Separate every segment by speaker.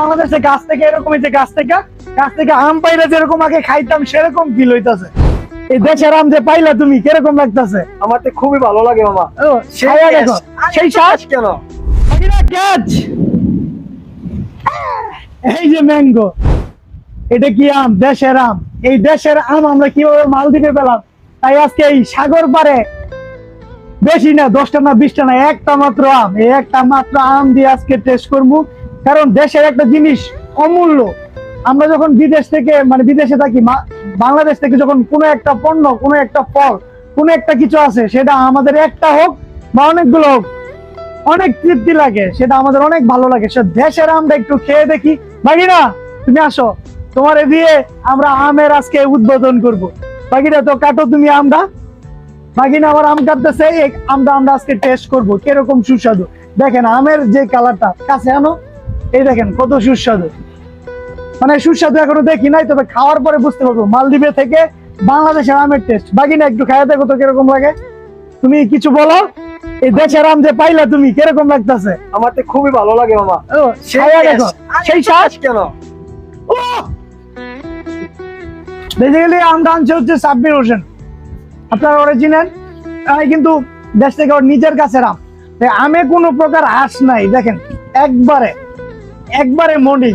Speaker 1: বাংলাদেশে গাছ থেকে এরকম যে গাছ থেকে গাছ থেকে আম পাইলে যেরকম আগে খাইতাম সেরকম ফিল হইতাছে। এই দেশের আম যে পাইলা তুমি কীরকম লাগতাছে?
Speaker 2: আমার তো খুবই ভালো লাগে মামা।
Speaker 1: সেই শ্বাস
Speaker 2: কেন?
Speaker 1: এই যে ম্যাঙ্গো এটা কি আম? দেশের আম। এই দেশের আম আমরা কীভাবে মালদ্বীপে পেলাম? তাই আজকে এই সাগর পারে বেশি না দশটা না বিশটা না একটা মাত্র আম। এই একটা মাত্র আম দিয়ে আজকে টেস্ট করব। কারণ দেশের একটা জিনিস অমূল্য। আমরা যখন বিদেশ থেকে মানে বিদেশে থাকি বাংলাদেশ থেকে যখন কোনো একটা পণ্য, কোনো একটা ফল, কোনো একটা কিছু আছে, সেটা আমাদের একটা হোক বা অনেকগুলো হোক, অনেক তৃপ্তি লাগে, সেটা আমাদের অনেক ভালো লাগে। সে দেশের আমরা একটু খেয়ে দেখি। বাকিরা তুমি আসো। তোমার দিয়ে আমরা আমের আজকে উদ্বোধন করব। বাকিরা তো কাটো তুমি আমরা বাকিনা আবার আম কাটতেছে আমটা আমরা আজকে টেস্ট করব। কীরকম সুস্বাদু। দেখেন, আমের যে কালারটা কাছে আনো। এই দেখেন কত সুস্বাদু। মানে সুস্বাদু এখনও দেখি নাই তবে খাওয়ার পরে বুঝতে পারব। মালদ্বীপে থেকে বাংলাদেশের আমের টেস্ট বাকিনা একটু খাইয়া দেখো তো কীরকম লাগে। তুমি কিছু বলো এই দেশের আম যে পাইলা তুমি কীরকম লাগতেছে?
Speaker 2: আমার তো খুবই ভালো লাগে মামা।
Speaker 1: দেখো সেই শ্বাস
Speaker 2: কেন?
Speaker 1: বেসিক্যালি আমটা আনছে হচ্ছে সাব্বির হোসেন। আপনার অরিজিনাল কিন্তু দেশ থেকে ওর নিজের কাছে আম। আমে কোনো প্রকার আঁশ নাই দেখেন একবারে। একবারে মনি।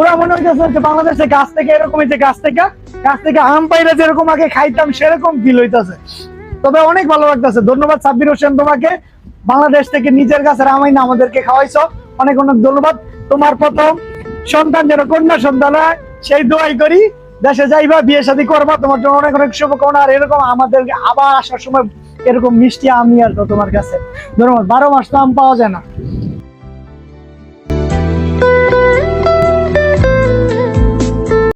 Speaker 1: ওরা মনে হইতেছে বাংলাদেশে গাছ থেকে এরকম যে গাছ থেকে গাছ থেকে আম যেরকম আগে খাইতাম, সেরকম ফিল হইতাছে। তবে অনেক ভালো লাগতেছে। ধন্যবাদ সাব্বির হোসেন তোমাকে। বাংলাদেশ থেকে নিজের কাছে রামাইনা আমাদেরকে খাওয়াইছো। অনেক অনেক ধন্যবাদ। তোমার প্রথম সন্তান যেন কন্যা সন্তান হয়, সেই দোয়াই করি। দেশে যাইবা, বিয়ে শাদী করবা, তোমার জন্য অনেক অনেক শুভকামনা। আর এরকম আমাদের আবার আসার সময় এরকম মিষ্টি আমি আসব তোমার কাছে। ধরো, বারো মাস তো আম পাওয়া যায় না।